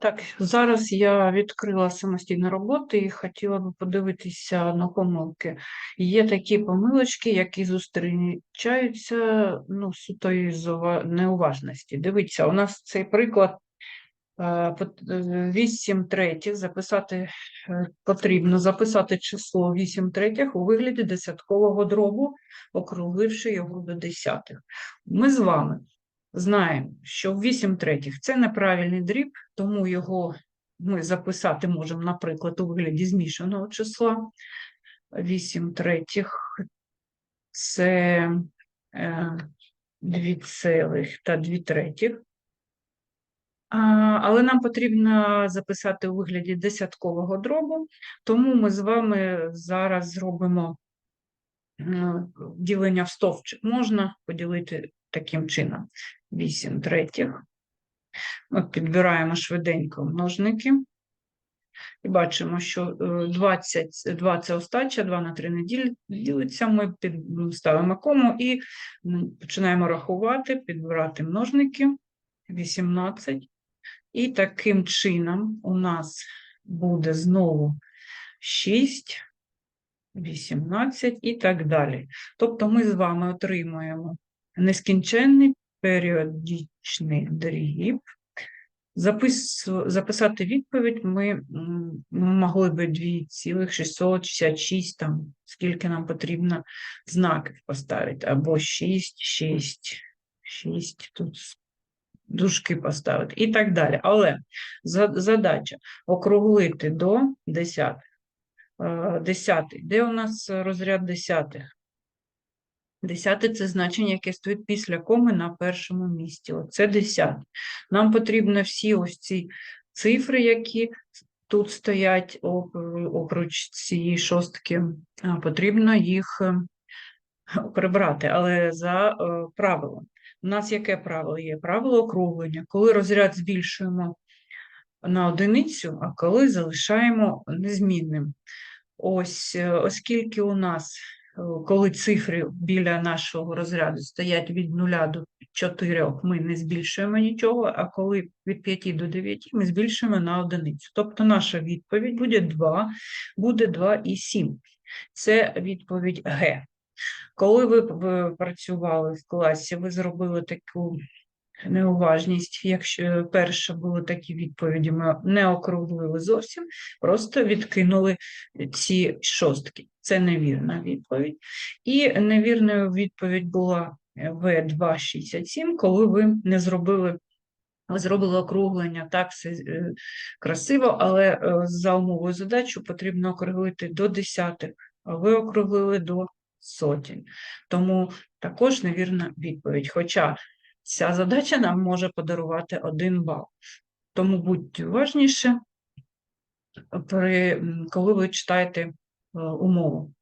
Так, зараз я відкрила самостійну роботу і хотіла би подивитися на помилки. Є такі помилочки, які зустрічаються ну, суто із неуважності. Дивіться, у нас цей приклад е, е, 8 третіх записати е, потрібно записати число 8 третіх у вигляді десяткового дробу, округливши його до десятих. Ми з вами знаємо, що 8 третіх це неправильний дріб, тому його ми записати можемо, наприклад, у вигляді змішаного числа. 8 третіх це е, 2 цілих та 2 третіх. Але нам потрібно записати у вигляді десяткового дробу, тому ми з вами зараз зробимо е, ділення в стовпчик. Можна поділити таким чином. 8 третіх. Ми підбираємо швиденько множники. І бачимо, що е, 22 це остача, 2 на 3 не ділиться. Ми під, ставимо кому і починаємо рахувати, підбирати множники. 18. І таким чином у нас буде знову 6, 18 і так далі. Тобто ми з вами отримуємо нескінченний періодичний дріб. Запис... Записати відповідь ми могли би 2,666, там, скільки нам потрібно знаків поставити, або 6, 6, 6, тут дужки поставити і так далі. Але задача округлити до десятих. Е, Десятий. Де у нас розряд десятих? Десятий це значення, яке стоїть після коми на першому місці. Оце десятий. Нам потрібно всі ось ці цифри, які тут стоять опруч цієї шостки, потрібно їх е, прибрати, але за е, правилом. У нас яке правило є? Правило округлення. Коли розряд збільшуємо на одиницю, а коли залишаємо незмінним. Ось, е, оскільки у нас, е, коли цифри біля нашого розряду стоять від 0 до 4, ми не збільшуємо нічого, а коли від 5 до 9 ми збільшуємо на одиницю. Тобто наша відповідь буде 2, буде 2 і 7. Це відповідь Г. Коли ви, ви працювали в класі, ви зробили таку неуважність, якщо перше були такі відповіді, ми не округлили зовсім, просто відкинули ці шостки. Це невірна відповідь. І невірною відповідь була В267, коли ви не зробили. Зробили округлення, так, все е, красиво, але е, за умовою задачу потрібно округлити до десятих, а ви округлили до сотень. Тому також невірна відповідь. Хоча ця задача нам може подарувати один бал. Тому будьте уважніше, коли ви читаєте е, умову.